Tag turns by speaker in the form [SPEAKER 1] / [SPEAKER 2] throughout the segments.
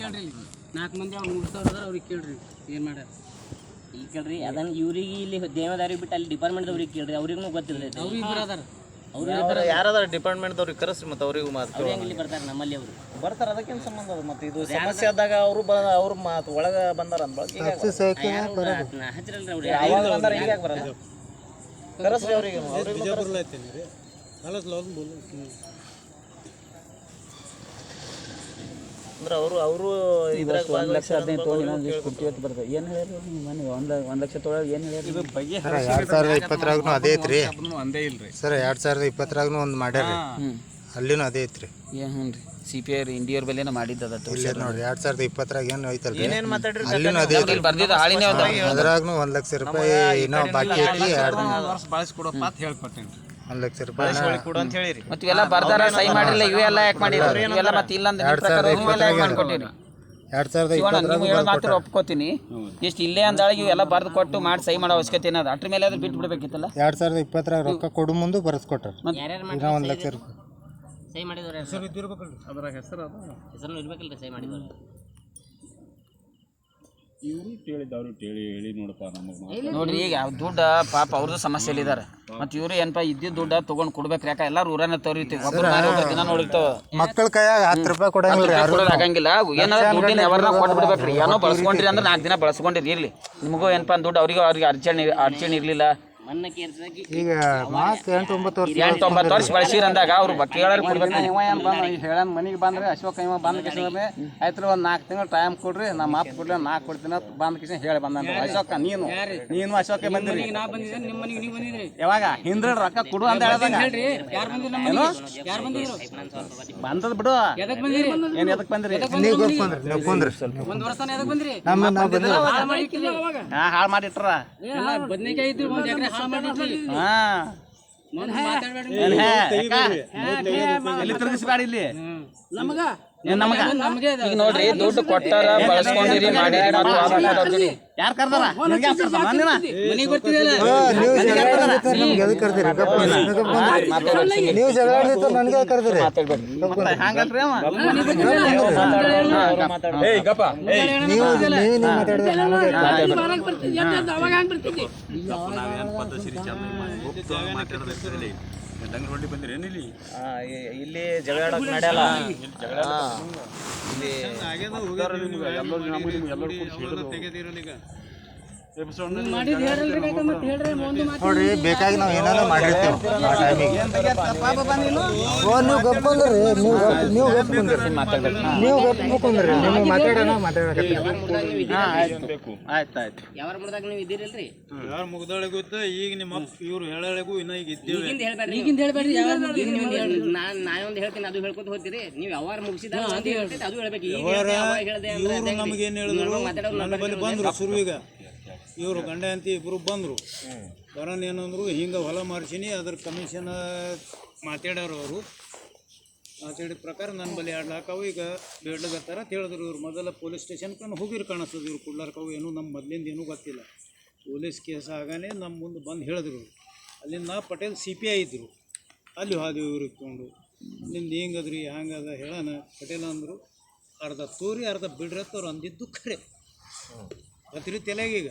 [SPEAKER 1] ಕೇಳ್ರಿ ಇಲ್ಲಿ. ನಾಲ್ಕು ಮಂದಿ ಅವ್ರು ಮುಗಿಸ್ತವ್ರ ಅವ್ರಿಗೆ ಕೇಳ್ರಿ. ಏನು ಮಾಡ್ಯಾರ?
[SPEAKER 2] ಈಗ ಕೇಳ್ರಿ ಅದನ್ನ ಇವ್ರಿಗೆ ಇಲ್ಲಿ ದೇವದಾರಿಗೆ ಬಿಟ್ಟು ಅಲ್ಲಿ ಡಿಪಾರ್ಟ್ಮೆಂಟ್ದವ್ರಿಗೆ ಕೇಳ್ರಿ. ಅವ್ರಿಗೂ ಗೊತ್ತಿಲ್ಲ
[SPEAKER 1] ಅವ್ರು ಇಬ್ಬರು ಅದಾರ.
[SPEAKER 3] ಅವ್ರು ಯಾರಾದ್ರೂ ಡಿಪಾರ್ಟ್ಮೆಂಟ್ದವ್ರಿಗೆ ಕರೆಸ್ರಿ ಮತ್ತೆ ಅವ್ರಿಗೂ ಮಾತು
[SPEAKER 2] ಇಲ್ಲಿ ಬರ್ತಾರೆ ನಮ್ಮಲ್ಲಿ ಅವರು?
[SPEAKER 3] ಬರ್ತಾರ ಅದಕ್ಕೇನು ಸಂಬಂಧ ಅದು ಮತ್ತೆ ಇದು ಸಮಸ್ಯೆ ಆದಾಗ ಅವರು ಬ ಅವ್ರು ಮಾತು ಒಳಗೆ ಬಂದಾರ ಅಂದ್ ಬಳಕೆ ಈಗ
[SPEAKER 2] ಹಚ್ಚಿರಲ್ರಿ ಅವ್ರು.
[SPEAKER 3] ಅವಾಗ ಬಂದಾರ ಈಗ ಯಾಕೆ ಬರಲ್ಲ ಕರೆಸ್ರಿ ಅವ್ರಿಗೆ ಅವ್ರಿಗೂ ಅಂದ್ರೆ ಅವರು ಅವರು ಇದ್ರಾಗ
[SPEAKER 4] ಒಂದು ಲಕ್ಷ ಹದಿನೈದು ತೊಗೊಂಡು ಇನ್ನೊಂದು ಹೊತ್ತು ಬರ್ತದೆ ಏನು ಹೇಳ್ಯಾರ ನೀವು ಮನೆ? ಒಂದು ಒಂದು ಲಕ್ಷ ಏನು ಹೇಳ್ಯಾರ
[SPEAKER 5] ಎರಡು ಸಾವಿರದ ಇಪ್ಪತ್ತರಾಗೂ ಅದೇ ಐತ್ರಿ.
[SPEAKER 6] ಒಂದೇ ಇಲ್ರಿ.
[SPEAKER 5] ಸರ್ ಎರಡು ಸಾವಿರದ ಇಪ್ಪತ್ತರಾಗೂ ಒಂದು ಮಾಡ್ಯಾರ
[SPEAKER 4] ಹ್ಞೂ
[SPEAKER 5] ಅಲ್ಲಿನೂ ಅದೇ ಐತ್ರಿ.
[SPEAKER 4] ಏನು ಹ್ಞೂ ರೀ. ಸಿ ಪಿ ಐ ಇಂಡಿಯರ್ ಬಲ್ಲೇನ ಮಾಡಿದ್ದದ
[SPEAKER 5] ಇಲ್ಲೇ ನೋಡ್ರಿ ಎರಡು ಸಾವಿರದ ಇಪ್ಪತ್ತರಾಗ ಏನು ಐತಲ್ರಿ
[SPEAKER 3] ಏನೇನು ಮಾತಾಡ್ರಿ
[SPEAKER 5] ಅಲ್ಲಿನೂ ಅದೇ ಐತ್ರಿ.
[SPEAKER 4] ಇಲ್ಲಿ ಬರ್ದಿದ್ದ ಹಾಳಿನೇ ಅದ
[SPEAKER 5] ಅದ್ರಾಗ್ನು ಒಂದ್ ಲಕ್ಷ ರೂಪಾಯಿ ಇನ್ನೂ ಬಾಕಿ ಐತಿ ಎರಡು
[SPEAKER 6] ವರ್ಷ ಬಳಸ್ಕೊಡಪ್ಪ ಅಂತ ಹೇಳ್ಕೊಟ್ಟೇನಿ
[SPEAKER 5] ಒಂದ್ ಲಕ್ಷ ರೂಪಾಯಿ.
[SPEAKER 3] ಕೊಡು ಅಂತ ಹೇಳಿರಿ.
[SPEAKER 4] ಮತ್ತೆ ಇವೆಲ್ಲ ಬರ್ದಾರ ಸಹಿ ಮಾಡಿಲ್ಲ ಇವೆಲ್ಲ ಯಾಕೆ ಮಾಡಿದ್ರು ಇವೆಲ್ಲ ಮತ್ತೆ ಇಲ್ಲ ಅಂದ್ರೆ ನಿಮ್ಮ ಪ್ರಕಾರ ಇವೆಲ್ಲ ಯಾಕೆ ಮಾಡ್ಕೊಟ್ಟಿರಿ.
[SPEAKER 5] ಎರಡ್ ಸಾವಿರದ
[SPEAKER 4] ಶಿವಣ್ಣ ನೀವು ಹೇಳೋ ಮಾತ್ರ ಒಪ್ಕೋತೀನಿ. ಇಷ್ಟು ಇಲ್ಲೇ ಅಂದಾಳ ಇವೆಲ್ಲ ಬರ್ದು ಕೊಟ್ಟು ಮಾಡಿ ಸಹಿ ಮಾಡೋ ಅವಶ್ಯಕತೆ ಏನಾದ್ರು? ಅದ್ರ ಮೇಲೆ ಅದ್ರ ಬಿಟ್ಟು ಬಿಡ್ಬೇಕಿತ್ತಲ್ಲ
[SPEAKER 5] ಎರಡ್ ಸಾವಿರದ ಇಪ್ಪತ್ತರಾಗ ರೊಕ್ಕ ಕೊಡು ಮುಂದೆ ಬರ್ಸ್ಕೊಟ್ಟಾರ
[SPEAKER 2] ಯಾರ್ಯಾರು
[SPEAKER 5] ಇನ್ನೂ ಒಂದ್ ಲಕ್ಷ ರೂಪಾಯಿ.
[SPEAKER 2] ಸಹಿ ಮಾಡಿದವ್ರು ಯಾರು?
[SPEAKER 6] ಅದ್ರಾಗ ಹೆಸರು ಅದು.
[SPEAKER 2] ಹೆಸರು ಇರ್ಬೇಕಲ್ರಿ ಸೈ ಮಾಡಿದವ್ರು.
[SPEAKER 6] ಇವರು ಕೇಳಿದ್ದು ಕೇಳಿ ಹೇಳಿ ನೋಡಪ್ಪ ನಮಗೆ
[SPEAKER 4] ನೋಡ್ರಿ ಈಗ ಯಾವ ದುಡ್ಡ ಪಾಪ ಅವ್ರದ್ದು ಸಮಸ್ಯೆ ಇದಾರೆ. ಮತ್ತೆ ಇವ್ರು ಏನಪ್ಪ ಇದ್ದಿದ್ದ ದುಡ್ಡ ತಗೊಂಡ್ ಕೊಡ್ಬೇಕ್ರಿ ಯಾಕ? ಎಲ್ಲಾರು ಊರನ್ನ ತೋರಿತೀವಿ ದಿನ ನೋಡಿರ್ತಾವ.
[SPEAKER 5] ಮಕ್ಕಳ ಕೈಯಾಗ ಹತ್ತು ರೂಪಾಯಿ ಕೊಡಂಗಿಲ್ಲ
[SPEAKER 4] ಆಗಂಗಿಲ್ಲ ಏನಾದ್ರು ದುಡ್ಡಿನ ಯಾವಾಗ ಕೊಟ್ಬಿಡ್ಬೇಕ್ರಿ ಏನೋ ಬಳಸ್ಕೊಂಡ್ರಿ ಅಂದ್ರೆ ನಾಲ್ಕು ದಿನ ಬಳಸ್ಕೊಂಡಿರಿ ಇರ್ಲಿ. ನಿಮಗೂ ಏನಪ್ಪ ದುಡ್ಡು ಅವ್ರಿಗೆ ಅವ್ರಿಗೆ ಅರ್ಚಣೆ ಅರ್ಚಣೆ ಇರ್ಲಿಲ್ಲ.
[SPEAKER 5] ಈಗ ಮಾಸ್ಕ್ ಎಂಟು ಒಂಬತ್ತು ವರ್ಷ
[SPEAKER 4] ಎಂಟು ಒಂಬತ್ತು ವರ್ಷ ಬಳಸಿರ ಅಂದಾಗ ಅವ್ರು ಕೇಳಾರ ಕೊಡ್ಬೇಕು
[SPEAKER 7] ಇವ ಏನು ಬಂದ ಹೇಳ ಮನೆಗೆ ಬಂದ್ರೆ ಅಶೋಕ ಇವ ಬಂದ ಕಿಸಿದ್ರೆ ಆಯ್ತು ಒಂದು ನಾಲ್ಕು ತಿಂಗಳು ಟೈಮ್ ಕೊಡ್ರಿ ನಾ ಅಪ್ಪ ಕೊಡ್ಲಿ ನಾಲ್ಕು ಕೊಡ್ತೀನಿ ಅಂತ ಬಂದ ಕಿಸಿನ ಹೇಳಿ ಬಂದ ಅಶೋಕ ನೀನು ನೀನು ಅಶೋಕ ಬಂದಿರಿ
[SPEAKER 1] ನಾ ಬಂದಿದ್ದೆ ನಿಮ್ಮ ಮನೆಗೆ ನೀವು ಬಂದಿದ್ರಿ
[SPEAKER 7] ಯಾವಾಗ ಹಿಂದ್ರ ರೊಕ್ಕ ಕೊಡು ಅಂತ ಹೇಳ್ದಂಗ
[SPEAKER 1] ಹೇಳ್ರಿ ಬಂದಿದ್ರು ನಮ್ಮ ಮನೆಗೆ ಯಾರು ಬಂದಿದ್ರು
[SPEAKER 7] ಬಂದದ ಬಿಡು ಏನ್ ಎದಕ್ ಬಂದಿರಿ
[SPEAKER 1] ಹಾಳ್
[SPEAKER 7] ಮಾಡಿಟ್ರ
[SPEAKER 1] ಬದ್ನೆಕಾಯಿ
[SPEAKER 7] ತಿರುಗಿಸ್ಬೇಡ ಇಲ್ಲಿ?
[SPEAKER 1] ನಮಗ
[SPEAKER 7] ನಮಗ
[SPEAKER 4] ಈಗ ನೋಡ್ರಿ ದುಡ್ಡು ಕೊಟ್ಟಾರ ಬಳಸ್ಕೊಂಡಿರಿ ಮಾಡಿರಿ ಮತ್ತು ವಾಪಸ್ ಕೊಡೋದ್ರಿ.
[SPEAKER 7] ಯಾರ್ ಕರ್ದಾರ?
[SPEAKER 1] ಮನೆಗೆ
[SPEAKER 5] ನೀವು ನಮ್ಗೆ ಎದಕ್ಕೆ ಕರ್ದಿರಿ. ನೀವು ಜಗಳಾಡ್ದಿತ್ತ ನನಗೆ ಕರ್ದಿರಿ?
[SPEAKER 7] ಮತ್ತೆ ಹಂಗಲ್ರಿ ಅವ?
[SPEAKER 5] ನೀವು ನೀವು ನೀವು ಮಾತಾಡಿದ್ರೆ ನನಗೆ
[SPEAKER 1] ಅವಾಗ ಹಂಗ್ ಬರ್ತಿದ್ದಿ
[SPEAKER 6] ಡಂಗ್ರ ಹೊಳ್ಳಿ ಬಂದಿರಿ ಏನಿಲ್ಲಿ
[SPEAKER 3] ಆ, ಇ- ಇಲ್ಲಿ ಜಗಳ ಆಡೋಕ್ ನಡೆಯಲ್ಲ ಹಾ. ಇಲ್ಲಿ
[SPEAKER 1] ಎಲ್ಲರೂ ಹೇಳ್ರಿ ಎಲ್ಲರೂ ಒಂದು ಮಾತು
[SPEAKER 5] ನೋಡ್ರಿ ಬೇಕಾಗಿ ನಾವು ಏನಾದ್ರು ಮಾಡಿರ್ತೇವೆ ಆ ಟೈಮಿಗೆ
[SPEAKER 7] ಪಾಪ ಬಂದಿಲ್ಲ
[SPEAKER 5] ಓ ನೀವು ಗಪ್ ನೀವು ಗಪ್ ನೀವು ಗಪ್ ನೀವು ಗಪ್ ಕುಂದ್ರಿ ನೀವು ಮಾತಾಡೋಣ ಮಾತಾಡಕತ್ತೀವಿ
[SPEAKER 7] ಹಾ ಆಯ್ತು. ಆಯ್ತು ಆಯ್ತು.
[SPEAKER 2] ಯಾವ ಮುಡ್ದಾಗ ನೀವು ಇದ್ದೀರಲ್ರಿ?
[SPEAKER 8] ಯಾರು ಮುಗ್ದೊಳಗೂ ಈಗ ನಿಮ್ಮ ಇವ್ರು ಹೇಳಳೆಗೂ ಇನ್ನ ಈಗ ಇದ್ದೀವಿ.
[SPEAKER 2] ಈಗಿಂದ ಹೇಳ್ಬೇಡ್ರಿ
[SPEAKER 1] ಈಗಿಂದ ಹೇಳ್ಬೇಡ್ರಿ ಯಾವ
[SPEAKER 2] ನಾನು ನಾನೊಂದು ಹೇಳ್ತೀನಿ ಅದು ಹೇಳ್ಕೊತ ಹೋಗ್ತೀರಿ. ನೀವು ಯಾವಾರ ಮುಗಿಸಿದ ಅದು ಹೇಳ್ಬೇಕು. ಈಗ ಹೇಳ್ದೆ, ಅಂದ್ರೆ
[SPEAKER 8] ಇವ್ರು
[SPEAKER 2] ಅದೇ
[SPEAKER 8] ನಮ್ಗೆ ಏನ್ ಹೇಳಿದ್ರು?
[SPEAKER 2] ಮಾತಾಡೋರು
[SPEAKER 8] ಬಂದ್ರು ಸುರುವಿಗ. ಇವರು ಗಂಡ ಅಂತ ಇಬ್ಬರು ಬಂದರು. ಬರೋನ್ ಏನಂದ್ರು ಹಿಂಗೆ ಹೊಲ ಮಾರ್ಸಿನಿ ಅದ್ರ ಕಮಿಷನ್ ಮಾತಾಡ್ಯಾರ ಅವರು. ಮಾತಾಡಿದ ಪ್ರಕಾರ ನನ್ನ ಬಳಿ ಎರಡು ಅವು ಈಗ ಬೇಡ್ಲಗತ್ತಾರ ಅಂತ ಹೇಳಿದ್ರು ಇವ್ರು. ಮೊದಲ ಪೊಲೀಸ್ ಸ್ಟೇಷನ್ಗೆ ಹೋಗಿರು ಕಾಣಿಸ್ತದೆ ಇವ್ರು. ಕುಡ್ಲಾರ್ಕವು ಏನು ನಮ್ಮ ಮೊದಲಿಂದ ಏನೂ ಗೊತ್ತಿಲ್ಲ. ಪೊಲೀಸ್ ಕೇಸ್ ಆಗಾನೆ ನಮ್ಮ ಮುಂದೆ ಬಂದು ಹೇಳಿದ್ರು. ಇವ್ರು. ಅಲ್ಲಿಂದ ನಾ ಪಟೇಲ್ ಸಿ ಪಿ ಐ ಇದ್ದರು ಅಲ್ಲಿ ಹಾದಿ ಇವ್ರಿಗೆ ತೊಗೊಂಡು ನಿಮ್ದು ಹಿಂಗದ್ರಿ ಹಂಗದ ಹೇಳೋಣ ಪಟೇಲ್ ಅಂದರು. ಅರ್ಧ ತೋರಿ ಅರ್ಧ ಬಿಡ್ರತ್ತವ್ರು ಅಂದಿದ್ದು ಖರೆ. ಗೊತ್ತಿರಿ ತಲೆಗೀಗ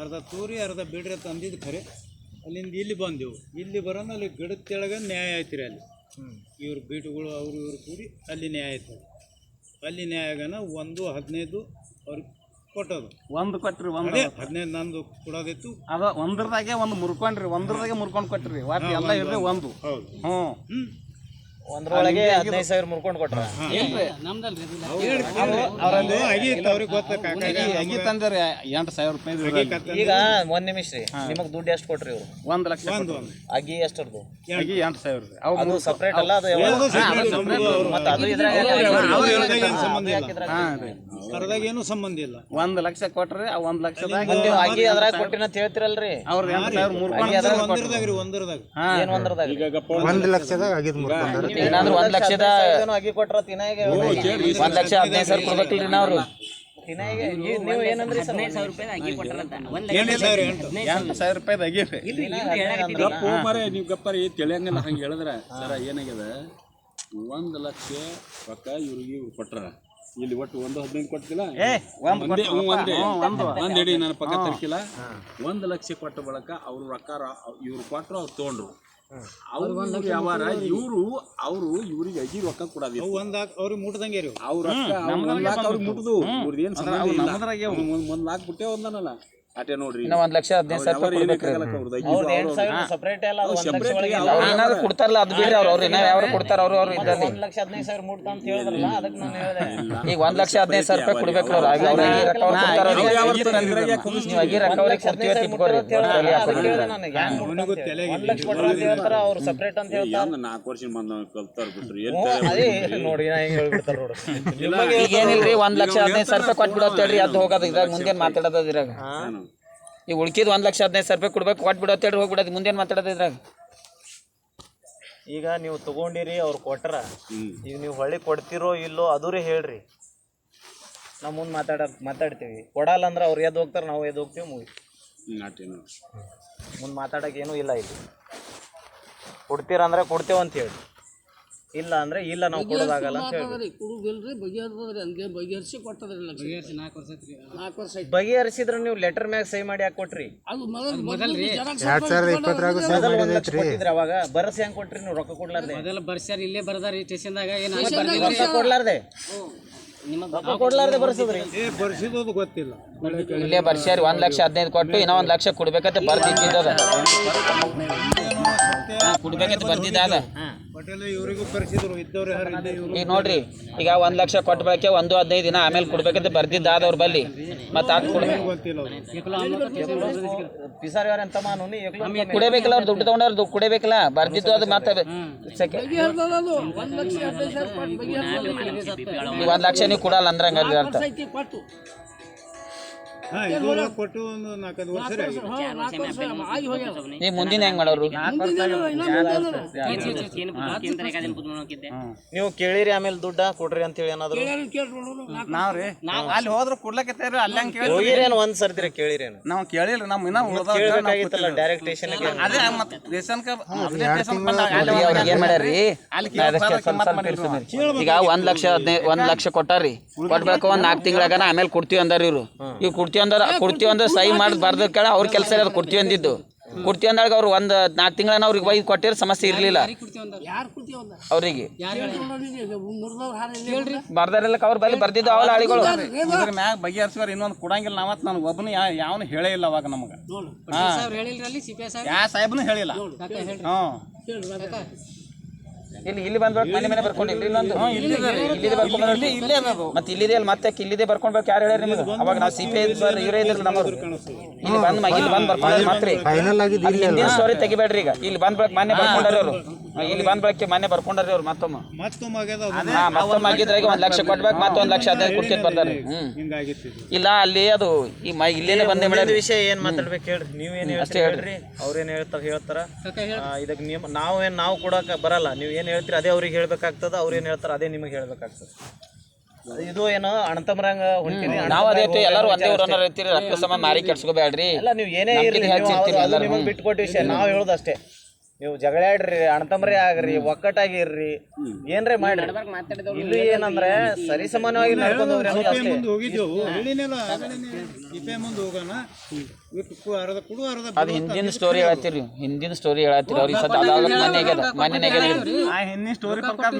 [SPEAKER 8] ಅರ್ಧ ತೂರಿ ಅರ್ಧ ಬಿಡ್ರಿ ಅಂತ ಅಂದಿದ್ದು ಖರೆ. ಅಲ್ಲಿಂದ ಇಲ್ಲಿ ಬಂದೆವು. ಇಲ್ಲಿ ಬರೋಣ ಅಲ್ಲಿ ಗಿಡದ ಕೆಳಗೆ ನ್ಯಾಯ ಆಯ್ತು ರೀ ಅಲ್ಲಿ ಇವ್ರ ಬೀಟುಗಳು ಅವರು ಇವ್ರು ಕೂಡಿ ಅಲ್ಲಿ ನ್ಯಾಯ ಆಯ್ತು ಅಲ್ಲಿ. ನ್ಯಾಯಗನ ಒಂದು ಹದಿನೈದು ಅವ್ರಿಗೆ ಕೊಟ್ಟೋದು.
[SPEAKER 7] ಒಂದು ಕೊಟ್ರಿ ಒಂದು
[SPEAKER 8] ಹದಿನೈದು ನಂದು ಕೊಡೋದಿತ್ತು.
[SPEAKER 7] ಅದ ಒಂದ್ರದಾಗೆ ಒಂದು ಮುರ್ಕೊಂಡ್ರಿ ಒಂದ್ರದಾಗೆ ಮುರ್ಕೊಂಡು ಕೊಟ್ರಿ. ಎಲ್ಲ ಇರ್ರಿ ಒಂದು
[SPEAKER 8] ಹೌದು.
[SPEAKER 7] ಹ್ಞೂ
[SPEAKER 3] ಒಂದ್ರೊಳಗೆ ಹದಿನೈದು ಸಾವಿರ ಮುರ್ಕೊಂಡು ಕೊಟ್ರ.
[SPEAKER 7] ತಂದ್ರಿ ಎಂಟು ಸಾವಿರ ರೂಪಾಯಿ
[SPEAKER 3] ಈಗ ಒಂದ್ ನಿಮಿಷ ರೀ ನಿಮಗ್ ದುಡ್ಡು ಎಷ್ಟು ಕೊಟ್ರಿ ಇವ್ರು?
[SPEAKER 7] ಒಂದ್ ಲಕ್ಷ.
[SPEAKER 3] ಅಗಿ ಎಷ್ಟು
[SPEAKER 7] ಅಗಿ ಎಂಟು ಸಾವಿರ
[SPEAKER 3] ಅದು ಸಪ್ರೇಟ್ ಅಲ್ಲ ಅದು ಮತ್ತೆ ಅದು ಇದ್ರಾಗ
[SPEAKER 8] ಅವ್ರು ಹೇಳ್ದಾಗ ಏನು ಸಂಬಂಧ ಇಲ್ಲ.
[SPEAKER 7] ಒಂದ್ ರೀ.
[SPEAKER 8] ಏನು ಸಂಬಂಧ ಇಲ್ಲ.
[SPEAKER 7] ಒಂದು ಲಕ್ಷ ಕೊಟ್ರಿ ಆ ಒಂದ್ ಲಕ್ಷದಾಗ
[SPEAKER 3] ನೀವು ಅಗಿ ಅದ್ರಾಗ ಕೊಟ್ಟಿನ ಅಂತ ಹೇಳ್ತಿರಲ್ರಿ.
[SPEAKER 7] ಅವ್ರ ಎಂಟು ಸಾವಿರ ಮುರ್ಕೊಂಡು
[SPEAKER 8] ಒಂದರದಾಗ ರೀ. ಒಂದರದಾಗ
[SPEAKER 3] ಏನ್ ಒಂದ್ರದಾಗ
[SPEAKER 5] ಒಂದ್ ಲಕ್ಷದಾಗ ಆಗಿದ್ ಮುರ್ಕೊಂಡ್ರ
[SPEAKER 4] ಏನಾದ್ರು ಒಂದ್ ಲಕ್ಷದ
[SPEAKER 3] ಅಗಿ ಕೊಟ್ರ
[SPEAKER 4] ಒಂದ್ ಲಕ್ಷ ಹದಿನೈದು ಸಾವಿರ ಕೊಡ್ಬೇಕಲ್ರಿ ನಾವು
[SPEAKER 3] ತಿನ್ನಾಗ ನೀವು ಏನಂದ್ರಿ ಸರ್?
[SPEAKER 2] ಹದಿನೈದು ಸಾವಿರ ರೂಪಾಯಿ ಅಗಿ ಕೊಟ್ಟಾರಂತ ಒಂದ್
[SPEAKER 8] ಎಂಟು ಸಾವಿರ.
[SPEAKER 7] ಅಗಿ
[SPEAKER 6] ಗಪ್ಪು ಮರೆ ನೀವು ಗಪ್ಪರಿ ತಿಳಿಯಂಗಿಲ್ಲ. ಹಂಗೆ ಹೇಳಿದ್ರೆ ಸರ ಏನಾಗ್ಯದ? ಒಂದು ಲಕ್ಷ ರೊಕ್ಕ ಇವ್ರಿಗೆ ಇವ್ರು ಕೊಟ್ರ. ಇಲ್ಲಿ ಒಟ್ಟು ಒಂದು ಹದಿನೈದು ಕೊಟ್ಟಿಲ್ಲ
[SPEAKER 7] ಏ ಒಂದು
[SPEAKER 6] ನನ್ನ ಪಕ್ಕ ತರ್ಕಿಲ್ಲ. ಒಂದು ಲಕ್ಷ ಕೊಟ್ಟ ಬಳಕ ಅವ್ರು ರೊಕ್ಕ ಇವ್ರು ಕೊಟ್ಟರು ಅವ್ರು ತೊಗೊಂಡ್ರು. ಅವ್ರು ಇವ್ರು ವ್ಯವಹಾರ ಇವರು ಅವರು ಇವ್ರಿಗೆ ಅಗಿ ರೊಕ್ಕ
[SPEAKER 8] ಅವು ಒಂದ್ ಹಾಕ್ ಅವ್ರಿಗೆ ರೀ ಅವು.
[SPEAKER 6] ಅವ್ರ ಅವ್ರಿಗೆ ಇವ್ರದ್ದು ಏನು. ಒಂದ್ ಒಂದ್ ಲಾಕ್ ಬಿಟ್ಟೆ ಒಂದನಲ್ಲ. ಅಟೆ ನೋಡ್ರಿ.
[SPEAKER 4] ಇನ್ನ ಒಂದ್ ಲಕ್ಷ ಹದಿನೈದು ಸಾವಿರ ರೂಪಾಯಿ ಕೊಡ್ಬೇಕ್ರಿ. ಅವ್ರು ಏನಾದ್ರು ಕೊಡ್ತಾರಲ್ಲ ಅದು ಬಿಡ್ರಿ ಅವ್ರು ಅವ್ರು ಇನ್ನ ಯಾವ ಕೊಡ್ತಾರ ಅವ್ರು ಅವ್ರು
[SPEAKER 3] ಹೇಳಿದೆ.
[SPEAKER 4] ಈಗ ಒಂದ್ ಲಕ್ಷ ಹದಿನೈದು ಸಾವಿರ ರೂಪಾಯಿ ಕೊಡ್ಬೇಕು ಅವ್ರು. ಆಗಿ ಅವ್ರ ಅಗಿ ರೊಕ್ಕ ಕೊಡ್ತಾರ ಅವ್ರಿಗೆ. ನೀವು ಆಗಿ ರೊಕ್ಕ ಅವ್ರಿಗೆ ಕೊಡ್ತೀವಿ
[SPEAKER 3] ಹೇಳ್ತಾರ ಅವ್ರು ಸಪ್ರೇಟ್ ಅಂತ ಹೇಳ್ತಾರ.
[SPEAKER 6] ನಾಲ್ಕು ವರ್ಷ ಬಂದ ಕಲ್ತಾರ ಬಿಟ್ರಿ.
[SPEAKER 3] ನೋಡಿ ನಾ ಹೆಂಗ್ ಹೇಳ್ಬಿಡ್ತಾರ ನೋಡು.
[SPEAKER 4] ಈಗ ಏನಿಲ್ರಿ ಒಂದ್ ಲಕ್ಷ ಹದಿನೈದು ಸಾವಿರ ರೂಪಾಯಿ ಕೊಟ್ಬಿಡೋತ್ ಹೇಳ್ರಿ ಅದು ಹೋಗೋದು ಇದ್ರಾಗ ಮುಂದೇನ್ ಮಾತಾಡೋದು ಇದ್ರಾಗ. ಈಗ ಉಳ್ಕಿದ್ ಒಂದ್ ಲಕ್ಷ ಹದಿನೈದು ಸಾವಿರ ರೂಪಾಯಿ ಕೊಡ್ಬೇಕು ಬಿಡೋ ತೇಳಿ ಹೋಗ್ಬಿಡೋದು ಮುಂದೇನ್ ಮಾತಾಡೋದು ಇದ್ರಾಗ?
[SPEAKER 3] ಈಗ ನೀವು ತಗೊಂಡಿರಿ ಅವ್ರು ಕೊಟ್ರ ಈಗ ನೀವು ಹೊಳ್ಳಿ ಕೊಡ್ತಿರೋ ಇಲ್ಲೋ ಅದೂರಿ ಹೇಳ್ರಿ. ನಾವು ಮುಂದೆ ಮಾತಾಡ ಮಾತಾಡ್ತೀವಿ. ಕೊಡಲ್ಲ ಅಂದ್ರೆ ಅವ್ರು ಎದ್ದು ಹೋಗ್ತಾರೆ ನಾವು ಎದ್ದು ಹೋಗ್ತೀವಿ ಮುಗಿ. ಮುಂದೆ ಮಾತಾಡಕ್ಕೆ ಏನೂ ಇಲ್ಲ ಇಲ್ಲಿ. ಕೊಡ್ತೀರ ಅಂದ್ರೆ ಕೊಡ್ತೇವೆ ಅಂತ ಹೇಳಿ. ಇಲ್ಲ ಅಂದ್ರೆ ಇಲ್ಲ ನಾವು ಕೊಡೋದಾಗಲ್ಲ ಅಂತ ಹೇಳಿ
[SPEAKER 1] ಮಾತಾಡ್ರಿ ಕುಡುದಿಲ್ರಿ ಬಗೆಹರ್ದದ್ರಿ ಹಂಗೆ ಬಗೆಹರಿಸಿ ಕೊಟ್ಟದ್ರಿ ಲಕ್ಷ ಬಗೆಹರಿಸಿ ನಾಲ್ಕು ವರ್ಷ ಐತ್ರಿ ನಾಲ್ಕು ವರ್ಷ ಐತಿ
[SPEAKER 3] ಬಗೆಹರಿಸಿದ್ರೆ ನೀವು ಲೆಟರ್ ಮ್ಯಾಗ ಸಹಿ ಮಾಡಿ ಯಾಕೆ ಕೊಟ್ರಿ?
[SPEAKER 1] ಅದು ಮೊದಲು ಮೊದಲ್ರಿ.
[SPEAKER 5] ಎರಡ್ ಸಾವಿರದ ಇಪ್ಪತ್ತರಾಗ
[SPEAKER 3] ಮೊದಲು ಒಂದ್ ಲಕ್ಷ ಕೊಟ್ಟಿದ್ರಿ ಅವಾಗ? ಬರಸಿ ಹೆಂಗ್ ಕೊಟ್ರಿ ನೀವು ರೊಕ್ಕ ಕೊಡ್ಲಾರ್ದೆ?
[SPEAKER 1] ಮೊದಲ ಬರ್ಸ್ಯಾರ ಇಲ್ಲೇ ಬರ್ದಾರಿ ಸ್ಟೇಷನ್ದಾಗ. ಏನು
[SPEAKER 3] ರೊಕ್ಕ ಕೊಡ್ಲಾರ್ದೆ? ರೊಕ್ಕ ಕೊಡ್ಲಾರ್ದೆ ಬರ್ಸದ್ರಿ.
[SPEAKER 8] ಬರ್ಸಿದೋದು ಗೊತ್ತಿಲ್ಲ.
[SPEAKER 4] ಇಲ್ಲೇ ಬರ್ಸ್ಯಾರಿ ಒಂದ್ ಲಕ್ಷ ಹದಿನೈದು ಕೊಟ್ಟು ಇನ್ನೂ ಒಂದ್ ಲಕ್ಷ ಕೊಡ್ಬೇಕಂತ ಬರ್ದಿದ್ದದ ಕೊಡ್ಬೇಕಂತ ಬರ್ದಿದ್ದಾದ
[SPEAKER 8] ಪಟೇಲ್ ಇವರಿಗೂ ಕರ್ಸಿದ್ರು ಇದ್ದವ್ರು ಯಾರು ಇದ್ದೇ
[SPEAKER 4] ಈಗ ನೋಡ್ರಿ ಈಗ ಒಂದ್ ಲಕ್ಷ ಕೊಟ್ಟ ಬಳಕೆ ಒಂದು ಹದಿನೈದು ದಿನ ಆಮೇಲೆ ಕೊಡ್ಬೇಕಂತ ಬರ್ದಿದ್ದಾದ ಅವ್ರ ಬಲ್ಲಿ. ಮತ್ತೆ
[SPEAKER 3] ಏಕ್ಲು
[SPEAKER 4] ಕುಡಿಬೇಕಲ್ಲ ಅವ್ರು. ದುಡ್ಡು ತಗೊಂಡವ್ರು ದುಡ್ಡು ಕುಡಿಬೇಕಲ್ಲ ಬರ್ದಿದ್ದು ಅದು ಮತ್ತೆ
[SPEAKER 1] ಒಂದು ಲಕ್ಷ
[SPEAKER 4] ನೀವು ಕೊಡಲ್ಲ ಅಂದ್ರೆ ಹಂಗಾದ್ರೆ ಅರ್ಥ.
[SPEAKER 1] ಕೊಟ್ಟು
[SPEAKER 8] ಒಂದು ನಾಲ್ಕೈದು ವರ್ಷ
[SPEAKER 4] ಮುಂದಿನ ಹೆಂಗ್ ಮಾಡೋರು
[SPEAKER 3] ನೀವು ಕೇಳಿರಿ ಆಮೇಲೆ ದುಡ್ಡ ಕೊಡ್ರಿ ಅಂತ ಹೇಳಿ ಏನಾದ್ರು
[SPEAKER 1] ನಾವ್ರಿ
[SPEAKER 7] ನಾವ್ ಅಲ್ಲಿ ಹೋದ್ರ ಕೊಡ್ಲಕ್ಕೆ ಅಲ್ಲಿ ಹಂಗ ಕೇಳಿ
[SPEAKER 3] ಹೋಗಿರೇನು ಒಂದ್ ಸರ್ತಿ ಕೇಳಿರೇನು
[SPEAKER 7] ನಾವು ಕೇಳಿಲ್ರಿ ನಮ್ ಇನ್ನ
[SPEAKER 3] ಕೇಳ್ಬೇಕಾಗಿತ್ತಲ್ಲ ಡೈರೆಕ್ಟ್
[SPEAKER 7] ಅದೇ
[SPEAKER 4] ಈಗ ಅವ್ರಿಗೆ ಏನ್ ಇರ್ತೀನಿ. ಈಗ ಒಂದ್ ಲಕ್ಷ ಹದಿನೈದು ಒಂದ್ ಲಕ್ಷ ಕೊಟ್ಟಾರಿ ಕೊಟ್ಬೇಕು ಒಂದ್ ನಾಲ್ಕು ತಿಂಗಳಾಗನ ಆಮೇಲೆ ಕೊಡ್ತೀವಿ ಅಂದಾರ ಇವ್ರು ಇವ್ ಕೊಡ್ತೀವಿ ಅಂದಾರ ಕೊಡ್ತೀವಿ ಅಂದ್ರೆ ಸಹಿ ಮಾಡಿ ಬರ್ದ ಕೇಳ ಅವ್ರ ಕೆಲಸ ಅದು ಕೊಡ್ತೀವಿ ಅಂದಿದ್ದು ಕೊಡ್ತೀವಿ ಅಂದಾಗ ಅವ್ರು ಒಂದ್ ನಾಲ್ಕು ತಿಂಗಳನ್ನ ಅವ್ರಿಗೆ ಬೈದು ಕೊಟ್ಟಿರ ಸಮಸ್ಯೆ ಇರಲಿಲ್ಲ.
[SPEAKER 1] ಅವರಿಗೆ ಕೂತಿ ಒಂದ
[SPEAKER 4] ಅವ್ರಿಗೆ.
[SPEAKER 1] ಹೇಳ್ರಿ?
[SPEAKER 4] ಬರ್ದಾರಲ್ಲ ಅವ್ರ ಬಲ್ಲಿ ಬರ್ದಿದ್ದು ಅವಲ್ಲ ಹಳಿಗಳು
[SPEAKER 7] ಇದ್ರ ಮ್ಯಾಗ ಬಗೆಹರಿಸಿವ್ರ ಇನ್ನೊಂದು ಕೊಡಂಗಿಲ್ಲ ನಾವತ್ ನಾನು ಒಬ್ಬನು ಯಾ ಯಾವನು ಹೇಳೇ ಇಲ್ಲ ಅವಾಗ ನಮಗೆ. ಯಾ ಸಾಹೇಬ್ನು ಹೇಳಿಲ್ಲ. ಹ್ಞೂ
[SPEAKER 4] ಇಲ್ಲಿ ಇಲ್ಲಿ ಬಂದ್ಬೇಕು ಮನೆ ಮನೆ ಬರ್ಕೊಂಡು ಇಲ್ಲಿ ಇಲ್ಲೊಂದು ಇಲ್ಲಿದೆ ಬರ್ಕೊಂಡು
[SPEAKER 7] ಇಲ್ಲಿ ಇಲ್ಲೇ ಅದು
[SPEAKER 4] ಮತ್ತೆ ಇಲ್ಲಿದೆ ಅಲ್ಲಿ ಮತ್ತೆ ಇಲ್ಲಿದೆ ಬರ್ಕೊಂಡ್ಬೇಕು. ಯಾರು ಹೇಳ್ಯಾರ ನಿಮಗೆ? ಅವಾಗ ನಾವು ಸಿ ಪಿ ಐ ಇವರೇ ಇದ್ರಲ್ಲ ನಮ್ಮವ್ರು. ಇಲ್ಲಿ ಬಂದ್ ಇಲ್ಲಿ ಬಂದ್ ಬರ್ಕೊಂಡು ಮಾತ್ರ. ಹಿಂದಿನ ಸ್ಟೋರಿ ತೆಗಿಬೇಡ್ರಿ ಈಗ. ಇಲ್ಲಿ ಬಂದ್ ಮನೆ ಬರ್ಕೊಂಡಾರ ಅವರು. ಇಲ್ಲಿ ಬಂದ್ ಬಳಕೆ ಮನೆ ಬರ್ಕೊಂಡ್ರಿ ಅವ್ರು ಮತ್ತೊಮ್ಮೆ.
[SPEAKER 8] ಮತ್ತೊಮ್ಮೆ ಆಗ್ಯದ ಅದು?
[SPEAKER 4] ಹಾ ಮತ್ತೊಮ್ಮೆ ಆಗಿದ್ರಾಗ ಒಂದ್ ಲಕ್ಷ ಕೊಡ್ಬೇಕು ಮತ್ತೊಂದ್ ಲಕ್ಷ ಹದಿನೈದು ಕೊಡ್ತೀನಿ ಬರ್ತಾರೆ ಹ್ಮ್
[SPEAKER 8] ಹಿಂಗಾಗಿತ್ತು ಇದು.
[SPEAKER 4] ಇಲ್ಲ ಅಲ್ಲಿ ಅದು ಈ ಮ ಇಲ್ಲೇನೆ ಬಂದೆ ಮೇಡಮ್
[SPEAKER 3] ವಿಷಯ ಏನ್ ಮಾತಾಡ್ಬೇಕು ಹೇಳ್ರಿ ನೀವ್ ಏನ್ ಹೇಳ್ತೀರಿ ಹೇಳ್ರಿ. ಅವ್ರೇನ್ ಹೇಳ್ತಾರ ಹೇಳ್ತಾರ? ಆ, ಇದಕ್ ನಿಮ್ ನಾವೇನ್ ನಾವು ಕೊಡಕ್ ಬರಲ್ಲ. ನೀವ್ ಏನ್ ಹೇಳ್ತೀರಿ ಅದೇ ಅವ್ರಿಗೆ ಹೇಳ್ಬೇಕಾಗ್ತದ ಅವ್ರ ಏನ್ ಹೇಳ್ತಾರ ಅದೇ ನಿಮಗೆ ಹೇಳ್ಬೇಕಾಗ್ತದ. ಇದು ಏನೋ ಅಣ್ತಮ್ರಂಗ ಹೊಂಟಿನಿ
[SPEAKER 4] ನಾವು ಅದೇ ಐತಿ ಎಲ್ಲರೂ ಒಂದೇ ಊರನ್ನ ಇರ್ತೀರಿ ರಕ್ತ ಸಮ ಮಾರಿ ಕೆಡ್ಸ್ಕೋಬೇಡ್ರಿ.
[SPEAKER 3] ಅಲ್ಲ ನೀವು ಏನೇ
[SPEAKER 4] ನಮ್ಗಿಂತ
[SPEAKER 3] ಇರ್ಲಿ ನೀವು
[SPEAKER 4] ಇರ್ತೀರಿ
[SPEAKER 3] ಅದು
[SPEAKER 4] ಎಲ್ಲರೂ.
[SPEAKER 3] ನಿಮಗೆ ಬಿಟ್ಕೊಟ್ಟ ವಿಷಯ ನಾವು ಹೇಳೋದಷ್ಟೇ ನೀವು ಜಗಳಾಡ್ರಿ ಅಣ್ತಮ್ರಿ ಆಗ್ರಿ ಒಕ್ಕಟ್ಟಾಗಿರ್ರಿ ಏನ್ರಿ ಮಾಡ್ರಿ. ಇಲ್ಲಿ ಏನಂದ್ರೆ ಸರಿ ಸಮಾನವಾಗಿ ನಡ್ಕೊಂಡು ಹೋಗ್ರಿ ಅನ್ನೋದು ಅಷ್ಟೇ.
[SPEAKER 8] ಮುಂದೆ ಹೋಗಿದ್ದೆವು. ಹೇಳಿನಲ್ಲ ಆಗಲೇನೆ ಮುಂದೆ ಹೋಗೋಣ. ಇವತ್ತು ಕು- ಅರ್ಧ ಕುಡು ಅರ್ಧ
[SPEAKER 4] ಅದು ಹಿಂದಿನ ಸ್ಟೋರಿ ಹೇಳ್ತೀರಿ ಹಿಂದಿನ ಸ್ಟೋರಿ ಹೇಳತ್ತೀರಿ ಅವ್ರಿಗೆ ಅದಾಗ ಮನೆ ಆಗ್ಯದ ಮನೆ ಆಗ್ಯದ
[SPEAKER 7] ಆ ಹಿಂದಿನ ಸ್ಟೋರಿ ಪ್ರಕಾರ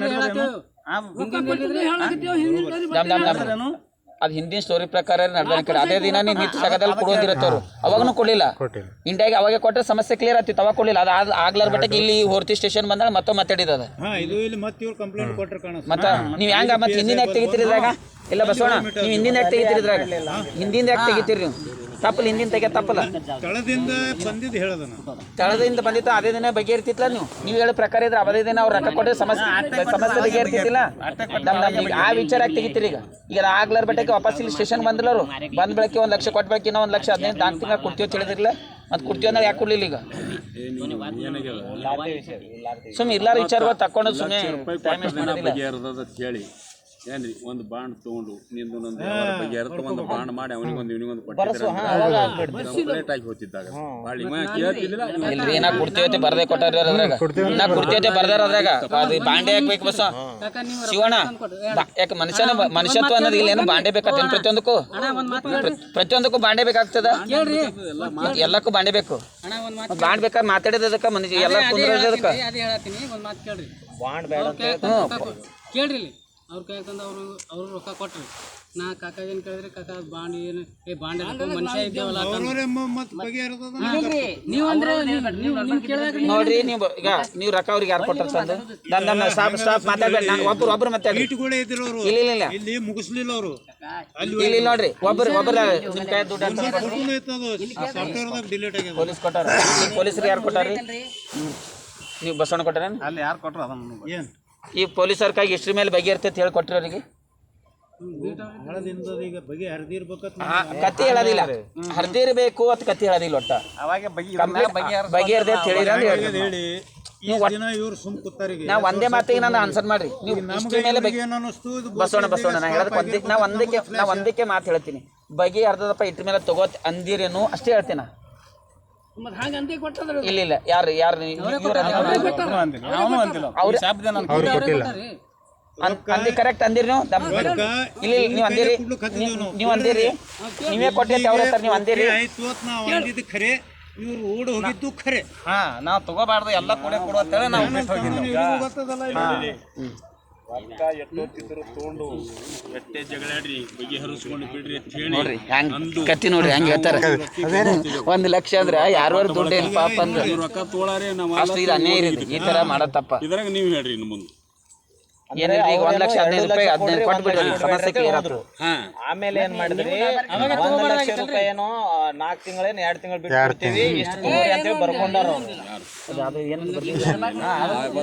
[SPEAKER 4] ಅದು ಹಿಂದಿನ ಸ್ಟೋರಿ ಪ್ರಕಾರ ನಡೆದ ಅದೇ ದಿನ ನೀವು ನಿತ್ಯ ಜಾಗದಲ್ಲಿ ಕೊಡೋದಿರತ್ತವ್ರು ಅವಾಗನು ಕೊಡಲಿಲ್ಲ. ಇಂಡಿಯಾಗೆ ಅವಾಗ ಕೊಟ್ಟರೆ ಸಮಸ್ಯೆ ಕ್ಲಿಯರ್ ಆಗ್ತಿತ್ತು. ಅವಾಗ ಕೊಡಲಿಲ್ಲ. ಅದು ಆಗ್ಲಾರ ಬಟ್ಟಕ್ಕೆ ಇಲ್ಲಿ ಹೊರತಿ ಸ್ಟೇಷನ್ ಬಂದಾಗ ಮತ್ತೆ ಮಾತಾಡಿದ
[SPEAKER 8] ಮತ್ತೆ ನೀವು ಕಂಪ್ಲೇಂಟ್ ಕೊಟ್ರೆ ಕಾಣಿಸ್ತು
[SPEAKER 4] ಮತ್ತ ನೀವ್ ಹೆಂಗ ಮತ್ತೆ ಹಿಂದಿನ ಯಾಕೆ ತೆಗಿತೀರಿ ಇದ್ರಾಗ? ಇಲ್ಲ ಬಸವಣ್ಣ ನೀವು ಹಿಂದಿನ ಯಾಕೆ ತೆಗಿತೀರಿ ಇದ್ರಾಗ. ಹಿಂದಿನ ಯಾಕೆ ತೆಗಿತೀರಿ ನೀವು. ತಪ್ಪಲ್ಲ ಹಿಂದಿನ ತೆಗೆ ತಪ್ಪಲ್ಲ.
[SPEAKER 8] ತಳದಿಂದ ಬಂದಿದ್ದು ಹೇಳೋದನ್ನ
[SPEAKER 4] ತಳದಿಂದ ಬಂದಿತ್ತು ಅದೇ ದಿನ ಬಗೆಹರ್ತಿತ್ಲ ನೀವು? ನೀವು ಹೇಳೋ ಪ್ರಕಾರ ಇದ್ರೆ ಅದೇ ದಿನ ಅವ್ರು ರೊಕ್ಕ ಕೊಟ್ಟರೆ ಸಮಸ್ಯೆ ಸಮಸ್ಯೆ ಬಗೆಹರ್ತಿತ್ತಿಲ್ಲ? ಆ ವಿಚಾರ ಯಾಕೆ ತೆಗಿತೀರಿ ಈಗ? ಈಗ ಆಗ್ಲಾರ ಬಟ್ಟೆಗೆ ವಾಪಸ್ ಇಲ್ಲಿ ಸ್ಟೇಷನ್ ಬಂದಿಲ್ಲರು ಬಂದ ಬೆಳಗ್ಗೆ ಒಂದು ಲಕ್ಷ ಕೊಟ್ಟ ಇನ್ನೂ ಒಂದು ಲಕ್ಷ ಹದಿನೈದು ನಾಲ್ಕು ತಿಂಗಳು ಕೊಡ್ತೀವಿ ಅಂತ ಹೇಳಿದ್ರಲ್ಲ ಮತ್ತೆ ಕೊಡ್ತೀವಿ ಅಂದ್ರೆ ಯಾಕೆ ಕೊಡ್ಲಿಲ್ಲ ಈಗ? ಸುಮ್ಮನೆ ಇಲ್ಲಾರ ವಿಚಾರಗಳು ತಕೊಂಡು ಸುಮ್ಮನೆ
[SPEAKER 6] ಹೇಳಿ. ಏನ್ರಿ ಒಂದು ಬಾಂಡ್ ತಗೊಂಡು ನಿಂದು ನಂದು ವ್ಯವಹಾರ ಬಗೆಹರಿತು ಒಂದು ಬಾಂಡ್ ಮಾಡಿ ಅವನಿಗೊಂದು ಇವನಿಗೊಂದು ಕಂಪ್ಲೇಂಟ್ ಆಗಿ ಹೋಗ್ತಿದ್ದಾಗ. ಭಾಳ ಇವ ಕೇಳ್ತಿದ್ದಿಲ್ಲ?
[SPEAKER 4] ಇಲ್ರಿ ನಾ ಕುಡ್ತೀವತ್ತೆ ಬರ್ದೇ ಕೊಟ್ಟಾರ ಅದ್ರಾಗ. ನಾ ಕುಡ್ತೀವತ್ತೆ ಬರ್ದಾರ ಅದ್ರಾಗ. ಅದು ಬಾಂಡೆ ಹಾಕ್ಬೇಕು ಬಸ. ಶಿವಣ್ಣ ಬಾ- ಯಾಕೆ ಮನುಷ್ಯನ ಮನುಷ್ಯತ್ವ ಅನ್ನೋದು ಇಲ್ಲ ಏನು ಬಾಂಡೆ ಬೇಕಾಗ್ತದೆ ಪ್ರತಿಯೊಂದಕ್ಕೂ? ಪ್ರ- ಪ್ರತಿಯೊಂದಕ್ಕೂ ಬಾಂಡೆ ಬೇಕಾಗ್ತದ? ಎಲ್ಲಕ್ಕೂ ಬಾಂಡೆ ಬೇಕು. ಬಾಂಡ್ ಬೇಕಾದ್ರೆ ಮಾತಾಡಿದಕ್ಕ ಮನುಷ್ಯ ಎಲ್ಲ ಕುಂದ್ರದಕ್ಕ.
[SPEAKER 1] ಅದೇ ಒಂದು ಮಾತು ಕೇಳ್ರಿ.
[SPEAKER 3] ಬಾಂಡ್ ಬೇಡ
[SPEAKER 1] ಕೇಳ್ರಿ ಇಲ್ಲಿ. ಅವ್ರ ಕೈ ತಂದು ಅವರು ಅವ್ರು ರೊಕ್ಕ ಕೊಟ್ರಿ. ನಾ ಕಾಕ ಏನು ಕೇಳಿದ್ರೆ? ಕಾಕ ಬಾಂಡ್ ಏನು? ಏ ಬಾಂಡ್ ಮನುಷ್ಯ ಇದ್ದೇವಲ್ಲ ನೀವು ಅಂದ್ರೆ
[SPEAKER 4] ನೋಡ್ರಿ ನೀವು ಈಗ ನೀವು ರೊಕ್ಕ ಅವ್ರಿಗೆ ಯಾರು ಕೊಟ್ಟರು ತಂದು? ನನ್ನ ನನ್ನ ಸ್ಟಾಪ್ ಸ್ಟಾಪ್ ಮಾತಾಡ್ಬೇಡಿ ನಾನು ಒಬ್ರು ಒಬ್ರು ಮತ್ತೆ
[SPEAKER 8] ಕೂಡ ಇದ್ರು ಅವರು
[SPEAKER 4] ಇಲ್ಲ ಇಲ್ಲ. ಇಲ್ಲ
[SPEAKER 8] ಮುಗಿಸ್ಲಿಲ್ಲ ಅವರು.
[SPEAKER 4] ಇಲ್ಲಿ ಇಲ್ಲಿ ನೋಡ್ರಿ ಒಬ್ರು ಒಬ್ರು ನಿಮ್ ಕೈ ದುಡ್ಡು ಅಂತ ಪೊಲೀಸ್ ಕೊಟ್ಟಾರ? ಪೊಲೀಸ್ ಪೊಲೀಸರಿಗೆ ಯಾರು ಕೊಟ್ಟಾರಿ ನೀವು ಬಸವಣ್ಣ ಕೊಟ್ಟಾರ
[SPEAKER 7] ಅಲ್ಲಿ ಯಾರು ಕೊಟ್ಟರು ಅದನ್ನು
[SPEAKER 8] ಏನ್?
[SPEAKER 4] ಈ ಪೊಲೀಸರ ಕೈಗೆ ಇಷ್ಟ್ರ ಮೇಲೆ ಬಗೆಹರ್ತೈತೆ ಹೇಳಿ ಕೊಟ್ರಿ ಅವರಿಗೆ ಕತ್ತಿ ಹೇಳೋದಿಲ್ಲ. ಹರಿದಿರ್ಬೇಕು ಅಂತ ಕತ್ತಿ ಹೇಳೋದಿಲ್ಲ ಒಟ್ಟ. ಬಗೆಹರ್ದೆ
[SPEAKER 8] ಹೇಳಿ ಈ ದಿನ ಇವ್ರು ಸುಮ್ ಕೂತಾರಿಗೆ
[SPEAKER 4] ನಾ ಒಂದೇ ಮಾತಿಗೆ ನಾನು ಆನ್ಸರ್ ಮಾಡ್ರಿ. ನೀವು ಇಷ್ಟ್ರ ಮೇಲೆ ಬಸವಣ್ಣ ಬಸವಣ್ಣ ಹೇಳೋದಕ್ಕೆ ಒಂದಕ್ಕೆ ನಾ ಒಂದಕ್ಕೆ ಮಾತು ಹೇಳ್ತೀನಿ. ಬಗೆ ಅರ್ಧದಪ್ಪ ಇಟ್ಟ ಮೇಲೆ ತಗೋತ್ ಅಂದಿರೇನು ಅಷ್ಟೇ ಹೇಳ್ತೀನಿ
[SPEAKER 1] ಮತ್ತೆ ಹಂಗೆ ಕೊಟ್ಟದ್ರ
[SPEAKER 4] ಇಲ್ಲ ಇಲ್ಲ. ಯಾರು ಯಾರು ಅವ್ರ ಅಂದಿ ಕರೆಕ್ಟ್ ಅಂದಿರಿ ನೀವು? ಇಲ್ಲಿ ನೀವು ಅಂದಿರಿ. ನೀವು- ನೀವು. ಅಂದಿರಿ. ನೀವೇ ಕೊಟ್ಟೈತಿ ಅವ್ರ ಹತ್ರ ನೀವು ಅಂದಿರಿ.
[SPEAKER 8] ಆಯ್ತು ನಾವು ಅಂದಿದ್ದು ಖರೆ. ಇವ್ರು ಓಡ್ ಹೋಗಿದ್ದು ಖರೆ.
[SPEAKER 7] ಹಾ ನಾವು ತಗೋಬಾರ್ದು. ಎಲ್ಲ ಕೊಡೆ ಕೊಡು ಅಂತೇಳಿ ನಾವು ಬಿಟ್ಟು
[SPEAKER 6] ಜಗಳಾಡ್ರಿ ಬಗೆಹರಿಸ್ಕೊಂಡು ಬಿಡ್ರಿ ಅಂತ ಹೇಳಿ
[SPEAKER 4] ನೋಡ್ರಿ ಹ್ಯಾಂಗ್ ಕತ್ತಿ ನೋಡ್ರಿ ಹಂಗೆ ಹೇಳ್ತಾರ. ಒಂದ್ ಲಕ್ಷ ಅಂದ್ರ ಯಾರು ದುಡ್ಡು ಏನ್ ಪಾಪ ಅಂದ್ರೆ.
[SPEAKER 6] ರೊಕ್ಕ ತೋಳಾರೆ ನಾವು
[SPEAKER 4] ಅಷ್ಟು ಇದು ಅನ್ಯಾಯ ಇರುತ್ತೆ ಈ ತರ ಮಾಡತ್ತಪ್ಪ ತಪ್ಪ.
[SPEAKER 6] ಇದ್ರಾಗ ನೀವ್ ಹೇಳ್ರಿ ಇನ್ನು ಮುಂದೆ.
[SPEAKER 4] ಈಗ ಒಂದ್ ಲಕ್ಷ ಹದಿನೈದು ರೂಪಾಯಿ ಹದಿನೈದು ಕೊಟ್ಟು ಬಿಡ್ರಿ ಸಮಸ್ಯೆ ಕ್ಲಿಯರ್ ಆದ್ರು
[SPEAKER 3] ಆಮೇಲೆ ಏನ್ ಮಾಡಿದ್ರಿ ಒಂದ್ ಲಕ್ಷ ರೂಪಾಯಿ ಏನೋ ನಾಲ್ಕು ತಿಂಗಳೇನು ಎರಡು ತಿಂಗಳು ಬಿಟ್ಟು ಕೊಡ್ತೀವಿ ಇಷ್ಟು ಕೊಡ್ರಿ ಅಂತೇಳಿ ಬರ್ಕೊಂಡಾರ ಅವ್ರು.
[SPEAKER 4] ಅದು ಏನಂತ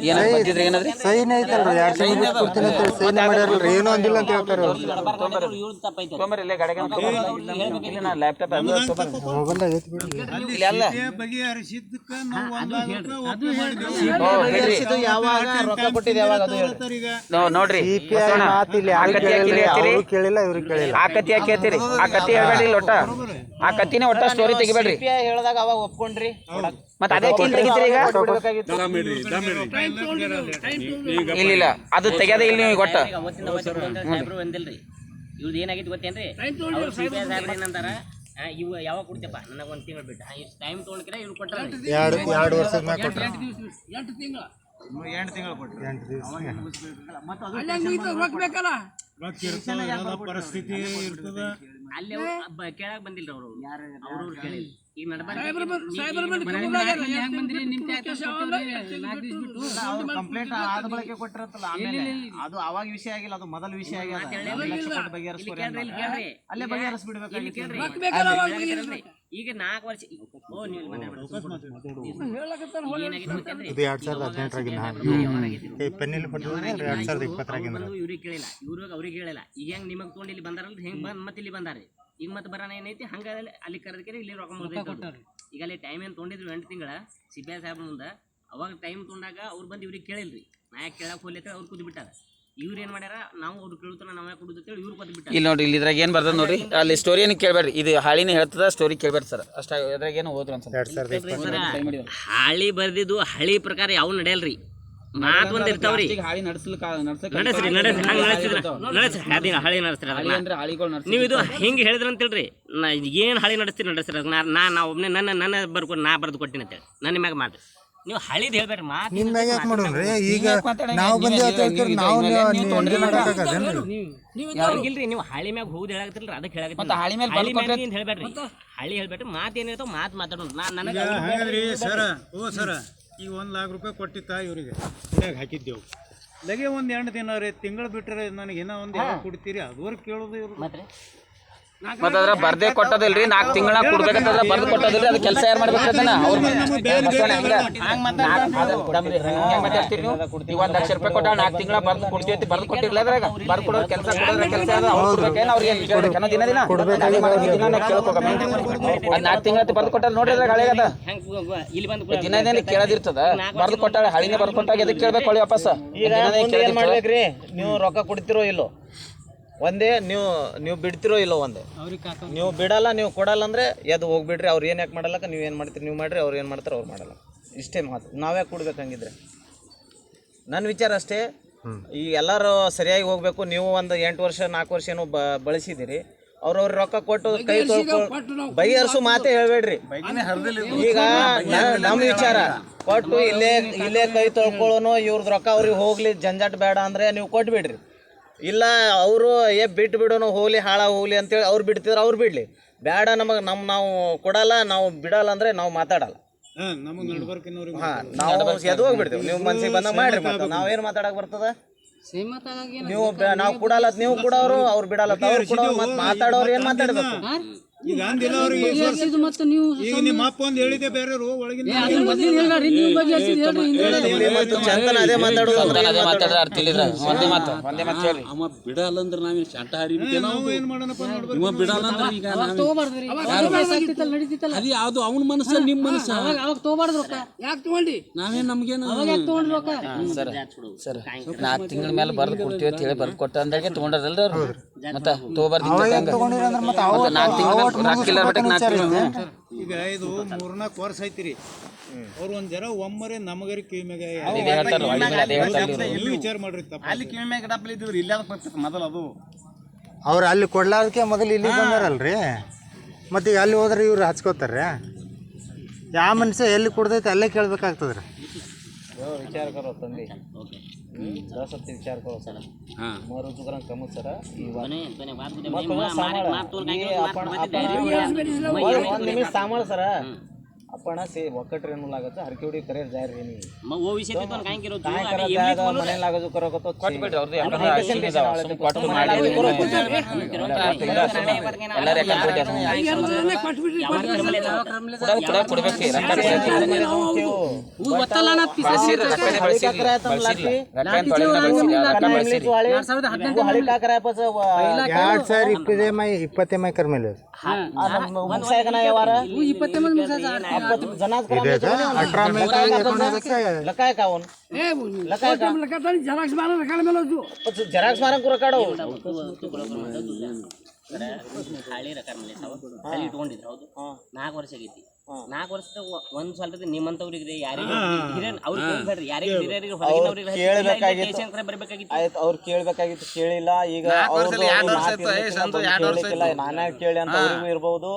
[SPEAKER 4] ಏನಂತ ಬಂದಿದ್ರಿ ಏನಂದ್ರಿ
[SPEAKER 5] ಸೈನ್ ಐತಲ್ರಿ ಎರಡು ತಿಂಗಳು ಬಿಟ್ಟು ಕೊಡ್ತೀನಿ ಅಂತ ಸೈನ್ ಮಾಡ್ಯಾರಲ್ರಿ ಏನೂ ಅಂದಿಲ್ಲ ಅಂತ ಹೇಳ್ತಾರೆ ಅವ್ರು
[SPEAKER 4] ತೊಂಬರ್ರಿ ಇಲ್ಲೇ ಗಾಡಿಗೆ ಇಲ್ಲ ನಾ ಲ್ಯಾಪ್ಟಾಪ್
[SPEAKER 5] ಮೊಬೈಲ್ದಾಗ ಐತಿ ಬಿಡ್ರಿ
[SPEAKER 4] ಇಲ್ಲ ಅಲ್ಲ
[SPEAKER 8] ಏ ಬಗೆಹರಿಸಿದ್ದಕ್ಕ ನಾವು ಒಂದ್ ಲಾಖ ರೂಪಾಯಿ ಒಟ್ಟು ಮಾಡಿದೆವು.
[SPEAKER 4] ಓ, ಬಿಡ್ರಿ.
[SPEAKER 3] ಯಾವಾಗ ರೊಕ್ಕ ಕೊಟ್ಟಿದ್ದು ಯಾವಾಗ ಅದು ಹೇಳ್ತಾರೆ
[SPEAKER 8] ಹೇಳ್ತಾರೀಗ.
[SPEAKER 4] ನೋ- ನೋಡ್ರಿ.
[SPEAKER 5] ಇಲ್ಲಿ
[SPEAKER 4] ಆ ಕತ್ತಿ ಯಾಕೆ
[SPEAKER 5] ಕೇಳಿಲ್ಲ
[SPEAKER 4] ಹೇಳ್ತೀರಿ?
[SPEAKER 5] ಅವರು ಕೇಳಿಲ್ಲ ಇವ್ರು ಕೇಳಿಲ್ಲ.
[SPEAKER 4] ಆ ಕತ್ತಿ ಯಾಕೆ ಹೇಳ್ತೀರಿ ಆ ಕತ್ತಿ ಇಲ್ಲಿ ಒಟ್ಟ. ಆ ಕತ್ತಿನೇ ಒಟ್ಟ ಸ್ಟೋರಿ ತೆಗಿಬೇಡ್ರಿ.
[SPEAKER 3] ಹೇಳಿದಾಗ ಅವಾಗ ಒಪ್ಕೊಂಡ್ರಿ.
[SPEAKER 4] ಮತ್ತೆ ಅದೇ ಕೀಲ್ ತೆಗಿತೀರಿ ಈಗ? ಇಲ್ಲ ಇಲ್ಲ. ಅದು ತೆಗ್ಯದ ಇಲ್ಲಿ ನೀವು ಒಟ್ಟ.
[SPEAKER 2] ಈಗ ಅವತ್ತಿಂದ ಅವತ್ತಿಗೆ ಬಂದ ಸಾಹೇಬ್ರು ಒಂದಿಲ್ರಿ ಇವ್ರದ್ದು ಏನಾಗಿತ್ತು ಗೊತ್ತೇನ್ರಿ? ಅವ್ರು ಸಿ ಸಾಹೇಬ್ರು ಏನಂತಾರ? ಆ, ಇವು ಯಾವಾಗ ಕೊಡ್ತೀಪ್ಪ ನನಗೆ ಒಂದು ತಿಂಗಳು ಬಿಟ್ಟು. ಇಷ್ಟು ಟೈಮ್ ತೊಗೊಂಡ್ರೆ ಇವ್ರು ಕೊಟ್ಟರೆ
[SPEAKER 5] ಎರಡು ಎರಡು ವರ್ಷದ ಮ್ಯಾಗ ಕೊಟ್ರ.
[SPEAKER 1] ಎಂಟು ತಿಂಗಳ.
[SPEAKER 3] ಎಂಟು ತಿಂಗಳು
[SPEAKER 5] ಎಂಟು ದಿವಸ.
[SPEAKER 8] ಪರಿಸ್ಥಿತಿ ಇರ್ತದ.
[SPEAKER 2] ಅಲ್ಲಿ ಅವ್ರು ಬ- ಕೇಳಕ್ ಬಂದಿಲ್ರಿ ಅವರು. ಅವ್ರವ್ರು ಕೇಳಿಲ್ಲ
[SPEAKER 3] ಕಂಪ್ಲೇಂಟ್ ಆದ ಬಳಕೆ ಕೊಟ್ಟಿರತ್ತಲ್ಲ ಆಮೇಲೆ ಅದು ಅವಾಗ ವಿಷಯ ಆಗಿಲ್ಲ ಅದು ಮೊದಲ ವಿಷಯ ಆಗಿಲ್ಲ. ಒಂದು ಬಗೆಹರಿಸ್ಕೊರಿ
[SPEAKER 2] ಕೇಳ್ರಿ ಇಲ್ಲಿ ಕೇಳ್ರಿ.
[SPEAKER 3] ಅಲ್ಲೇ
[SPEAKER 2] ಬಗೆಹರಿಸ್ಬಿಡ್ಬೇಕು. ಈಗ ನಾಲ್ಕು ವರ್ಷ?
[SPEAKER 5] ಇದು ಎರಡ್ ಸಾವಿರದ ಪೆನ್ನಿಲ್ ಎರಡ್ ಸಾವಿರದ
[SPEAKER 2] ಇವ್ರಿಗೆ ಕೇಳಿಲ್ಲ. ಇವ್ರಿಗೆ ಅವ್ರಿಗೆ ಕೇಳಿಲ್ಲ. ಈಗ ಹೆಂಗ್ ನಿಮಗ್ ತೊಗೊಂಡು ಇಲ್ಲಿ ಬಂದಾರಲ್ಲ ಹೆಂಗ್ ಬಂದ್ ಮತ್ತೆ ಇಲ್ಲಿ ಬಂದಾರೆ ಈಗ ಮತ್ತೆ ಬರೋಣ ಏನೈತಿ? ಹಂಗ ಅಲ್ಲಿ- ಕರೆದಕ್ಕೆ ಇಲ್ಲಿ ರೊಕ್ಕ ಮುಗ್ದೈತೆ. ಈಗ ಅಲ್ಲಿ ಟೈಮ್ ಏನು ತೊಗೊಂಡಿದ್ರು ಎಂಟು ತಿಂಗಳ? ಸಿ ಪಿ ಐ ಸಾಹೇಬ್ ಮುಂದೆ. ಅವಾಗ ಟೈಮ್ ತೊಗೊಂಡಾಗ ಅವ್ರು ಬಂದು ಇವ್ರಿಗೆ ಕೇಳಿಲ್ರಿ. ನಾ ಯಾಕೆ ಕೇಳಕ್ ಹೋಗ್ಲಿ ಅಂತ ಅವ್ರು ಕುದ್ ಬಿಟ್ಟಾರ ಇವ್ರು ಏನ್ ಮಾಡ್ಯಾರ? ನಾವು ಅವ್ರು ಕೇಳ್ತಾರ ನಾವೇ ಕುಡಿದು ಅಂತೇಳಿ ಇವ್ರು ಕುದ್ ಬಿಟ್ಟಾರ
[SPEAKER 4] ಇಲ್ಲಿ ನೋಡ್ರಿ ಇಲ್ಲಿ ಇದ್ರಾಗ ಏನು ಬರ್ತದ ನೋಡ್ರಿ? ಅಲ್ಲಿ ಸ್ಟೋರಿ ಏನು ಕೇಳಬೇಡ್ರಿ. ಇದು ಹಾಳಿನೇ ಹೇಳ್ತದ ಸ್ಟೋರಿ ಕೇಳಬೇಡ್ರಿ ಸರ್ ಅಷ್ಟ ಇದ್ರಾಗ ಏನು ಹೋದ್ರು ಅನ್ಸುತ್ತೆ
[SPEAKER 2] ಹಳಿ ಬರ್ದಿದ್ದು ಹಳಿ ಪ್ರಕಾರ ಯಾವ ನಡೆಯಲ್ರಿ? ಮಾತು ಒಂದ್ ಇರ್ತಾವ್ರಿ.
[SPEAKER 4] ಹಾಳಿ ನಡ್ಸ್ಲಿಕ್ಕೆ
[SPEAKER 2] ನಡೆಸ್ರಿ ನಡೆಸ್ರಿ ಹಂಗ ನಡೆಸಿದ್ರ ನಡೆಸ್ರಿ. ಅದೇನು ಹಳಿ ನಡೆಸ್ರಿ ಅದನ್ನ ನೀವು ಇದು ಹಿಂಗೆ ಹೇಳಿದ್ರ ಅಂತೇಳ್ರಿ. ನಾ ಏನ್ ಹಾಳಿ ನಡೆಸ್ತೀರಿ ನಡೆಸ್ರಿ ಅದನ್ನ ನಾ ನಾ ಒಬ್ನೇ ನನ್ನ ನನ್ನ ಬರ್ಕೊಂಡು ನಾ ಬರ್ದು ಕೊಟ್ಟಿನಿ ಅಂತೇಳಿ. ನನ್ನ ಮ್ಯಾಗ ಮಾಡ್ರಿ ನೀವು ಹಳಿದ್ ಹೇಳ್ಬೇಡ್ರಿ ಮಾತು
[SPEAKER 5] ನಿಮ್ ಮ್ಯಾಗ ಯಾಕೆ ಮಾಡೋಣ್ರಿ? ಈಗ ನಾವು ಬಂದಿ ಅಂತ ಹೇಳ್ತೀರಿ ನಾವು
[SPEAKER 2] ಇಲ್ರಿ? ನೀವು ಹಳಿ ಮ್ಯಾಗ ಹೋಗುದು ಹೇಳಕತ್ತಿಲ್ರಿ ಅದಕ್ಕೆ ಹೇಳಕತ್ತೀನಿ.
[SPEAKER 4] ಮತ್ತೆ ಹಳಿ ಮೇಲೆ
[SPEAKER 2] ಹಳಿ ಮ್ಯಾಗ ಏನ್ ಹೇಳ್ಬೇಡ್ರಿ. ಹಳಿ ಹೇಳ್ಬೇಡ್ರಿ ಮಾತು ಏನಿರ್ತೋ ಮಾತು ಮಾತಾಡೋಣ. ನಾನು ನನಗೆ
[SPEAKER 8] ಸರ್ ಓ ಸರ ಈಗ ಒಂದು ಲಾಖ ರೂಪಾಯಿ ಕೊಟ್ಟಿತ್ತ ಇವರಿಗೆ. ಮನ್ಯಾಗ ಹಾಕಿದ್ದೆವು ಲಗೆ ಒಂದು ಎರಡು ದಿನ ರೀ ತಿಂಗಳು ಬಿಟ್ಟರೆ ನನಗೆ ಏನೋ ಒಂದು ಕೊಡ್ತೀರಿ ಅದುವರೆಗೆ ಕೇಳೋದು ಇವ್ರು.
[SPEAKER 2] ಮತ್ತೆ
[SPEAKER 4] ಅದ್ರ ಬರ್ದೇ ಕೊಟ್ಟದಿಲ್ರಿ ನಾಲ್ಕು ತಿಂಗಳ ಕೊಡ್ಬೇಕಂತಂದ್ರ ಬರ್ದು ಕೊಟ್ಟದಿಲ್ರಿ ಅದು ಕೆಲಸ ಯಾರು ಮಾಡ್ಬೇಕು ಅದನ್ನ? ಅವ್ರು ಮಾತಾಡ್ತೀರಿ ನೀವು? ಈಗ ಒಂದ್ ಲಕ್ಷ ರೂಪಾಯಿ ಕೊಟ್ಟ ನಾಲ್ಕು ತಿಂಗಳ ಬರ್ದು ಕೊಡ್ತೀವಿ ಬರ್ದು ಕೊಟ್ಟಿರ್ಲ ಅದ್ರಾಗ ಬರ್ದು ಕೊಡೋ ಕೆಲಸ ಕೊಡೋದ್ರ ಕೆಲಸ ಅವ್ರಿಗೆ? ಏನ್ ದಿನ ದಿನ? ಅದ್ ನಾಲ್ಕು ತಿಂಗಳ ಬರ್ದು ಕೊಟ್ಟ ನೋಡ್ರಿ ಅದ್ರಾಗ ಹಳೆಗದ.
[SPEAKER 2] ಹೆಂಗೆ ಇಲ್ಲಿ ಬಂದು
[SPEAKER 4] ದಿನ ದಿನ ಕೇಳದಿರ್ತದ ಬರ್ದು ಕೊಟ್ಟಾಳ ಹಳಿನೇ ಬರ್ದು ಕೊಟ್ಟಾಗ ಎದಕ್ಕೆ ಕೇಳ್ಬೇಕು ಹೊಳಿ ವಾಪಸ್?
[SPEAKER 3] ನೀವು ರೊಕ್ಕ ಕೊಡ್ತಿರೋ ಇಲ್ಲೋ? ಒಂದೇ ನೀವು ನೀವು ಬಿಡ್ತಿರೋ ಇಲ್ಲೋ ಒಂದೇ? ನೀವು ಬಿಡಲ್ಲ ನೀವು ಕೊಡಲ್ಲ ಅಂದ್ರೆ ಎದ್ದು ಹೋಗ್ಬಿಡ್ರಿ ಅವ್ರು ಏನು ಯಾಕೆ ಮಾಡಲ್ಲ ನೀವು ಏನು ಮಾಡ್ತೀರಿ? ನೀವು ಮಾಡ್ರಿ ಅವ್ರು ಏನು ಮಾಡ್ತಾರೆ ಅವ್ರು ಮಾಡಲ್ಲ. ಇಷ್ಟೇ ಮಾತು. ನಾವ್ಯಾಕೆ ಕೊಡ್ಬೇಕು ಹಂಗಿದ್ರೆ. ನನ್ನ ವಿಚಾರ ಅಷ್ಟೇ. ಈ ಎಲ್ಲರೂ ಸರಿಯಾಗಿ ಹೋಗ್ಬೇಕು. ನೀವು ಒಂದು ಎಂಟು ವರ್ಷ ನಾಲ್ಕು ವರ್ಷ ಏನು ಬ ಬಳಸಿದಿರಿ. ಅವ್ರವ್ರ ರೊಕ್ಕ ಕೊಟ್ಟು ಕೈ ತೊಳ್ಕೊ ಬೈಯರ್ಸು ಮಾತೇ ಹೇಳ್ಬೇಡ್ರಿ. ಈಗ ನಮ್ಮ ವಿಚಾರ. ಕೊಟ್ಟು ಇಲ್ಲೇ ಇಲ್ಲೇ ಕೈ ತೊಳ್ಕೊಳ್ಳೋನು ಇವ್ರದ್ದು ರೊಕ್ಕ ಅವ್ರಿಗೆ ಹೋಗ್ಲಿ ಜಂಜಾಟ್ ಬೇಡ ಅಂದ್ರೆ ನೀವು ಕೊಟ್ಬಿಡ್ರಿ. ಇಲ್ಲ ಅವರು ಏ ಬಿಟ್ಟು ಬಿಡೋನು ಹೋಗ್ಲಿ ಹಾಳ ಹೋಗ್ಲಿ ಅಂತೇಳಿ ಅವ್ರು ಬಿಡ್ತಿದ್ರೆ ಅವ್ರು ಬಿಡಲಿ. ಬೇಡ ನಮಗೆ ನಮ್ಮ ನಾವು ಕೊಡಲ್ಲ ನಾವು ಬಿಡಲ್ಲ ಅಂದ್ರೆ ನಾವು ಮಾತಾಡಲ್ಲ.
[SPEAKER 8] ಹಾಂ ನಮಗೆ ನಡ್ಬರ್ಕಿನವ್ರಿಗೆ
[SPEAKER 3] ಹಾ ನಾವು ಎದ್ದು ಹೋಗ್ಬಿಡ್ತೀವಿ. ನೀವು ಮನ್ಸಿಗೆ ಬಂದಾಗ ಮಾಡ್ರಿ ಮತ್ತೆ. ನಾವೇನು ಮಾತಾಡಕ್ಕೆ ಬರ್ತದ? ನೀವು ನಾವು ಕೊಡಲ್ಲ ನೀವು ಕೊಡೋರು ಅವ್ರು ಬಿಡಲ್ಲ ಅವ್ರು ಕೊಡೋರು ಮತ್ತೆ ಮಾತಾಡೋರು ಏನು ಮಾತಾಡ್ಬೇಕು?
[SPEAKER 8] ಈಗ ಅಂದಿಲ್ಲ ಅವ್ರಿಗೆ
[SPEAKER 1] ಮತ್ತೆ ನೀವು
[SPEAKER 8] ಈಗ ನಿಮ್ಮ ಅಪ್ಪ ಒಂದು ಹೇಳಿದೆ ಬೇರೆ ಒಳಗಿನ
[SPEAKER 1] ಅದನ್ನ ಮೊದ್ಲು ಹೇಳ್ರಿ ನೀವು ಬಗೆಹರಿಸಿದ್ದು ಹೇಳ್ರಿ ಹಿಂದೆ
[SPEAKER 3] ಇಲ್ಲಿ ಮತ್ತು ಚಂದನ ಅದೇ ಮಾತಾಡೋದು
[SPEAKER 4] ಅದೇ ಮಾತಾಡ್ರ ಅರ್ಥ ಇಲ್ಲಿದ್ರ ಒಂದೇ ಮಾತು ಒಂದೇ ಮಾತು ಹೇಳ್ರಿ
[SPEAKER 6] ಅವ ಬಿಡಲ್ಲ ಅಂದ್ರೆ ನಾವೇನು ಶಂಟ ಹರಿಬಿಟ್ಟೆ ನಾವು
[SPEAKER 8] ಏನು ಮಾಡೋಣಪ್ಪ ನೋಡ್ಬೇಕು.
[SPEAKER 6] ಇವ ಬಿಡಲ್ಲ ಅಂದ್ರೆ ಈಗ
[SPEAKER 1] ಅವಾಗ ತಗೋಬಾರ್ದ್ರಿ ಆಗ್ತಿತ್ತಲ್ಲ ನಡೀತಿತ್ತಲ್ಲ
[SPEAKER 6] ಅದು ಯಾವ್ದು ಅವನ ಮನಸ್ಸ ನಿಮ್ಮ ಮನಸ್ಸ.
[SPEAKER 1] ಅವಾಗ ಅವಾಗ ತಗೋಬಾರ್ದು ರೊಕ್ಕ. ಯಾಕೆ ತಗೊಂಡಿ?
[SPEAKER 6] ನಾವೇನ್ ನಮ್ಗೇನು
[SPEAKER 1] ಅವಾಗ ಯಾಕೆ ತಗೊಂಡ್ರಿ ರೊಕ್ಕ?
[SPEAKER 4] ಸರ್. ಸರ್. ನಾಲ್ಕು ತಿಂಗಳ ಮೇಲೆ ಬರ್ದು ಕೊಡ್ತೀವಿ ಅಂತ ಹೇಳಿ ಬರ್ದು ಕೊಟ್ಟ ಅಂದಾಗೆ ತಗೊಂಡದಲ್ರಿ ಅವ್ರು. ಮತ್ತೆ ತಗೋಬಾರ್ದು ಮತ್ತೆ ನಾಲ್ಕು ತಿಂಗಳ ರೊಕ್ಕ ಇಲ್ಲ ಬಿಟ್ಟಕ್ಕೆ ನಾಲ್ಕು ತಿಂಗಳು
[SPEAKER 8] ಈಗ ಇದು ಮೂರ್ನಾಲ್ಕು ವರ್ಷ ಐತಿರಿ. ಅವ್ರು ಒಂದ್ ಜರ ಒಮ್ಮರೆ ನಮಗರಿ ಕಿವಿ ಮ್ಯಾಗ. ಎಲ್ಲಿ ವಿಚಾರ ಮಾಡ್ರಿ ತಪ್ಪ
[SPEAKER 7] ಅಲ್ಲಿ ಕಿವಿ ಮ್ಯಾಗ ಡಬ್ಬಲ್ ಇದ್ದೀವಿ ಇಲ್ಲ ಮೊದಲು ಅದು.
[SPEAKER 5] ಅವ್ರು ಅಲ್ಲಿ ಕೊಡ್ಲಾರ್ದಕ್ಕೆ ಮೊದಲು ಇಲ್ಲಿ ಬಂದಾರಲ್ರಿ? ಮತ್ತೆ ಈಗ ಅಲ್ಲಿ ಹೋದ್ರೆ ಇವ್ರು ಹಚ್ಕೋತಾರೆ ಯಾವ ಮನುಷ್ಯ ಎಲ್ಲಿ ಕೊಡ್ದೈತೆ ಅಲ್ಲೇ ಕೇಳ್ಬೇಕಾಗ್ತದ್ರಿ.
[SPEAKER 3] ವಿಚಾರ ಕರೋ ತಂದಿ ದಸ್ ಹತ್ತಿ ವಿಚಾರ ಸರ ಮೂರು ಜುಗ್ರ ಕಮ್ಮಿ ಸರ ಒಂದ್
[SPEAKER 2] ಮಾರಿ-
[SPEAKER 3] ಸಾಮಾಳ.
[SPEAKER 2] ಮಾತು ತೋಲ್
[SPEAKER 3] ಈ
[SPEAKER 2] ಕಾಯ್ಕೊಂಡು
[SPEAKER 3] ಅಪ್ಪಣ-
[SPEAKER 2] ಮಾತು
[SPEAKER 3] ಅಪ್ಪಣ-
[SPEAKER 2] ಬರ್ತಿದ್ದೆ.
[SPEAKER 3] ಒಂದ್ ನಿಮಿಷ ಸಾಮಾಳ ಸರ ಅಪ್ಪಣ ಸೇ ಒಕ್ಕಟ್ರಿ ಅನ್ನಲಾಗತ್ತ ಹರಕೆ ಹುಡಿ ಕರಿಯರ್ ಜಾರಿ ನೀ
[SPEAKER 2] ಮ- ಓ ವಿಷಯ ತಿಳ್ಕೊಂಡು ಕಾಯ್ಕಿರೋದು.
[SPEAKER 3] ಕಾಯ್
[SPEAKER 2] ಅದೇ
[SPEAKER 3] ಕರ
[SPEAKER 2] ಎಲ್ಲಿ
[SPEAKER 3] ಜಾಗ
[SPEAKER 2] ತಗೊಂಡು
[SPEAKER 3] ಮನೇಲಿ ಆಗೋದು ಕರೋಕತ್ತ
[SPEAKER 4] ಕೊಟ್ಬಿಡ್ರಿ ಅವ್ರದ್ದು ಯಾಕಂದ್ರೆ ಅಡಿಷನ್ ಇದಾವ ಸುಮ್ ಕೊಟ್ಟು ಮಾಡಿ ಎಲ್ಲಾರು ಯಾಕಂದ್ರೆ ಕೊಟ್ಟಿ ಅದನ್ನ. ಕೊಡೋದು ಕೊಡೋದು ಕೊಡ್ಬೇಕ್ರಿ ರೊಕ್ಕ
[SPEAKER 1] ಗೊತ್ತಲ್ಲ ನಾ
[SPEAKER 4] ಬಳಸಿರಿ ರೊಕ್ಕ ಬಳಸಿರಿ ಬಳಸಿರಿ ರೊಕ್ಕ ಅಂತ ಒಳಗಿನ ಬಳಸಿರಿ ರೊಕ್ಕ ಬಳಸಿರಿ
[SPEAKER 1] ಎರಡ್ ಸಾವಿರದ ಹದಿನೆಂಟು
[SPEAKER 3] ಹಳಿ ಕಾಕರ
[SPEAKER 5] ಎರಡು ಸಾವಿರ ಇಪ್ಪತ್ತೇ ಮೈ ಇಪ್ಪತ್ತೇ ಮೈ ಕರ್ ಮೇಲೆ
[SPEAKER 3] ಮುಗ್ಸಾಯಕನ ಯಾವಾರ
[SPEAKER 1] ಇಪ್ಪತ್ತೇ
[SPEAKER 5] ಮೇಲೆ
[SPEAKER 3] ಜೆರಾಕ್ಸ್ ಮಾರಕ್
[SPEAKER 2] ಹಳಿ ಮೇಲೆ. ತಲೆ ಇಟ್ಕೊಂಡಿದ್ರು ಹೌದು. ನಾಲ್ಕು ವರ್ಷ ಆಗೈತಿ. ನಾಲ್ಕು ವರ್ಷದ ಒಂದ್ ಸ್ವಲ್ಪ ನಿಮ್ಮಂತವ್ರಿಗೆ ಯಾರಿಗೆ ಹಿರಿಯರ್ ಅವ್ರಿಗೆ ಕೇಳ್ಬೇಡ್ರಿ ಯಾರಿಗೆ ಹಿರಿಯರಿಗೆ ಹೊರಗಿನವ್ರಿಗೆ
[SPEAKER 3] ಕೇಳ್ಬೇಕಾಗಿತ್ತು.
[SPEAKER 2] ಸ್ಟೇಷನ್ ಕಡೆ ಬರ್ಬೇಕಾಗಿತ್ತು.
[SPEAKER 3] ಆಯ್ತು ಅವ್ರು ಕೇಳ್ಬೇಕಾಗಿತ್ತು ಕೇಳಿಲ್ಲ. ಈಗ ನಾನೇ ಕೇಳಿ ಅಂತ ಅವ್ರಿಗೂ ಇರ್ಬೋದು.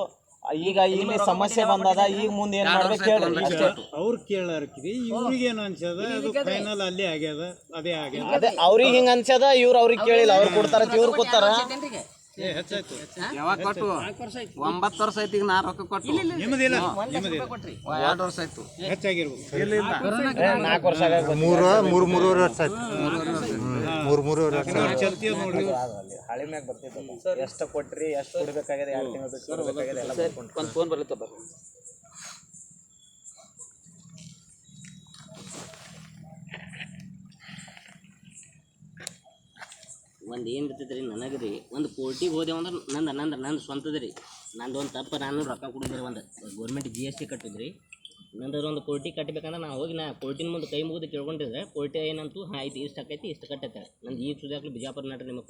[SPEAKER 3] ಈಗ ಇಲ್ಲಿ ಸಮಸ್ಯೆ ಬಂದದ ಈಗ ಮುಂದೆ ಏನ್ ಮಾಡ್ಬೇಕು ಹೇಳ್ರಿ ಅಷ್ಟೇ.
[SPEAKER 8] ಅವ್ರು ಕೇಳಿ ಇವ್ರಿಗೆ ಏನು ಅನ್ಸದ? ಅದು ಫೈನಲ್ ಅಲ್ಲಿ ಆಗ್ಯದ ಅದೇ ಆಗ್ಯದ.
[SPEAKER 3] ಅದೇ ಅವ್ರಿಗೆ ಹಿಂಗ ಅನ್ಸದ ಇವ್ರು ಅವ್ರಿಗೆ ಕೇಳಿಲ್ಲ. ಅವ್ರು ಕೊಡ್ತಾರ ಇವ್ರು ಕೊಡ್ತಾರ.
[SPEAKER 8] ಏ ಹೆಚ್ಚಾಯ್ತು.
[SPEAKER 7] ಯಾವಾಗ ಕೊಟ್ಟು ಒಂಬತ್ತು ವರ್ಷ ಆಯ್ತು ಈಗ ನಾ ರೊಕ್ಕ ಕೊಟ್ಟು
[SPEAKER 8] ನಿಮ್ಮದಿಲ್ಲ ನಿಮ್ಮದಿಲ್ಲ.
[SPEAKER 7] ಎರಡು ವರ್ಷ ಆಯ್ತು.
[SPEAKER 8] ಹೆಚ್ಚಾಗಿರ್ಬೋದು
[SPEAKER 3] ನಾಲ್ಕು ವರ್ಷ ಆಗ
[SPEAKER 5] ಮೂರು ಮೂರು ಮೂರುವರೆ ವರ್ಷ ಆಯ್ತು. ಮೂರುವರೆ ವರ್ಷ ಆಯ್ತು.
[SPEAKER 8] ಮೂರು
[SPEAKER 3] ಹಳೆ ಮ್ಯಾಗ ಬರ್ತಿತ್ತು ಎಷ್ಟು ಕೊಟ್ರಿ ಎಷ್ಟು ಕೊಡ್ಬೇಕಾಗಿದೆ ಎರಡು ತಿಂಗಳು ಬಿಟ್ಟು ಕೊಡ್ಬೇಕಾಗಿದೆ ಎಲ್ಲ
[SPEAKER 4] ಒಂದು ಫೋನ್ ಬರುತ್ತೆ ಬರ್ರಿ
[SPEAKER 2] ಒಂದು ಏನು ಇರ್ತೈತ್ರಿ ನನಗೆ ರೀ. ಒಂದು ಕೋರ್ಟಿಗೆ ಹೋದೆವು ಅಂದ್ರೆ ನಂದು ನಂದು ನಂದು ಸ್ವಂತದ ರೀ. ನಂದು ಒಂದು ತಪ್ಪು ನಾನು ರೊಕ್ಕ ಕೊಡಿದ್ರಿ ಒಂದು. ಗೌರ್ಮೆಂಟ್ ಜಿ ಎಸ್ ಟಿ ಕಟ್ಟಿದ್ರಿ. ನಂದು ಒಂದು ಕೋರ್ಟಿ ಕಟ್ಟಬೇಕಂದ್ರೆ ನಾ ಹೋಗಿ ನಾ ಕೋರ್ಟಿನ ಮುಂದೆ ಕೈ ಮುಗಿದು ಕೇಳ್ಕೊಂಡಿದ್ರೆ ಕೋರ್ಟಿ ಏನಂತೂ ಆಯ್ತು ಇಷ್ಟು ಆಕೈತಿ ಇಷ್ಟು ಕಟ್ಟೈತೆ. ನಂದು ಈಗ ಸುಧಾಕ್ಲಿ ಬಿಜಾಪುರ ನಟ ನಿಮಗೆ